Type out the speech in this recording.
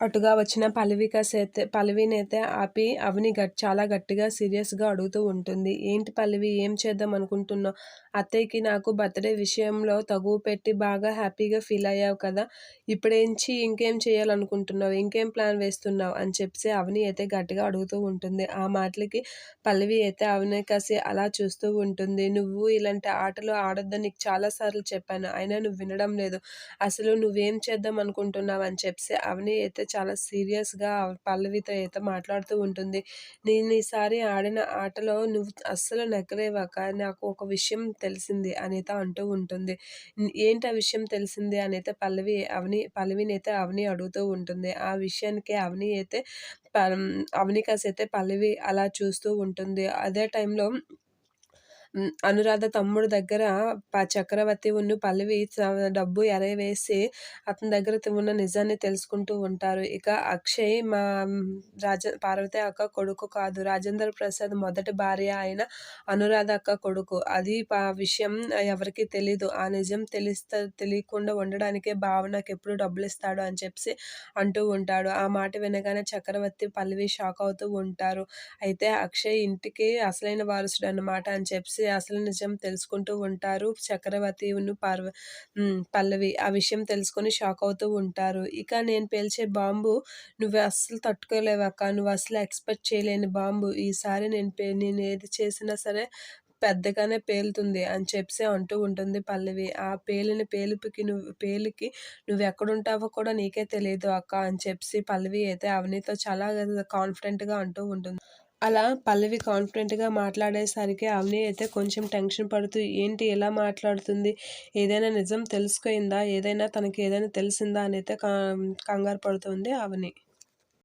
అటుగా వచ్చిన పల్లవికసైతే పల్లవినైతే ఆపి అవని గట్ చాలా గట్టిగా సీరియస్గా అడుగుతూ ఉంటుంది. ఏంటి పల్లవి ఏం చేద్దాం అనుకుంటున్నావు? అత్తయ్యకి నాకు బర్త్డే విషయంలో తగువ పెట్టి బాగా హ్యాపీగా ఫీల్ అయ్యావు కదా? ఇప్పుడేంచి ఇంకేం చేయాలనుకుంటున్నావు? ఇంకేం ప్లాన్ వేస్తున్నావు? అని చెప్పి అవని అయితే గట్టిగా అడుగుతూ ఉంటుంది. ఆ మాటలకి పల్లవి అయితే అవని కాసి అలా చూస్తూ ఉంటుంది. నువ్వు ఇలాంటి ఆటలు ఆడొద్దని నీకు చాలాసార్లు చెప్పాను. అయినా నువ్వు వినడం లేదు. అసలు నువ్వేం చేద్దాం అనుకుంటున్నావు? అని చెప్పి అవని అయితే చాలా సీరియస్గా పల్లవితో అయితే మాట్లాడుతూ ఉంటుంది. నేను ఈసారి ఆడిన ఆటలో నువ్వు అస్సలు నెగ్గలేవాక నాకు ఒక విషయం తెలిసింది అనిత అంటూ ఉంటుంది. ఏంటి ఆ విషయం తెలిసింది అని అయితే పల్లవి అవని పల్లవిని అయితే అవని అడుగుతూ ఉంటుంది. ఆ విషయానికి అవని అయితే అవని కాసైతే పల్లవి అలా చూస్తూ ఉంటుంది. అదే టైంలో అనురాధ తమ్ముడు దగ్గర చక్రవర్తి ఉన్న పల్లవి డబ్బు ఎరవేసి అతని దగ్గర ఉన్న నిజాన్ని తెలుసుకుంటూ ఉంటారు. ఇక అక్షయ్ మా రాజ పార్వతి అక్క కొడుకు కాదు. రాజేంద్ర ప్రసాద్ మొదటి భార్య అయిన అనురాధ అక్క కొడుకు. అది ఆ విషయం ఎవరికి తెలీదు. ఆ నిజం తెలిస్తే తెలియకుండా ఉండడానికే భావనకు ఎప్పుడు డబ్బులు ఇస్తాడు అని చెప్పి అంటూ ఉంటాడు. ఆ మాట వినగానే చక్రవర్తి పల్లవి షాక్ అవుతూ ఉంటారు. అయితే అక్షయ్ ఇంటికి అసలైన వారసుడు అన్నమాట అని చెప్పి అసలు నిజం తెలుసుకుంటూ ఉంటారు. చక్రవర్తి పార్వ పల్లవి ఆ విషయం తెలుసుకొని షాక్ అవుతూ ఉంటారు. ఇక నేను పేల్చే బాంబు నువ్వు అస్సలు తట్టుకోలేవక్క నువ్వు అసలు ఎక్స్పెక్ట్ చేయలేని బాంబు. ఈసారి నేను పే నేను ఏది చేసినా సరే పెద్దగానే పేలుతుంది అని చెప్పి అంటూ ఉంటుంది పల్లవి. ఆ పేలిన పేలుపుకి నువ్వు పేలికి నువ్వు ఎక్కడుంటావో కూడా నీకే తెలియదు అక్క అని చెప్పి పల్లవి అయితే అవనితో చాలా కాన్ఫిడెంట్గా అంటూ ఉంటుంది. అలా పల్లవి కాన్ఫిడెంట్గా మాట్లాడేసరికి అవని అయితే కొంచెం టెన్షన్ పడుతూ ఏంటి ఎలా మాట్లాడుతుంది? ఏదైనా నిజం తెలుసుకుందా? ఏదైనా తనకి ఏదైనా తెలిసిందా? అని అయితే కంగారు పడుతుంది అవని.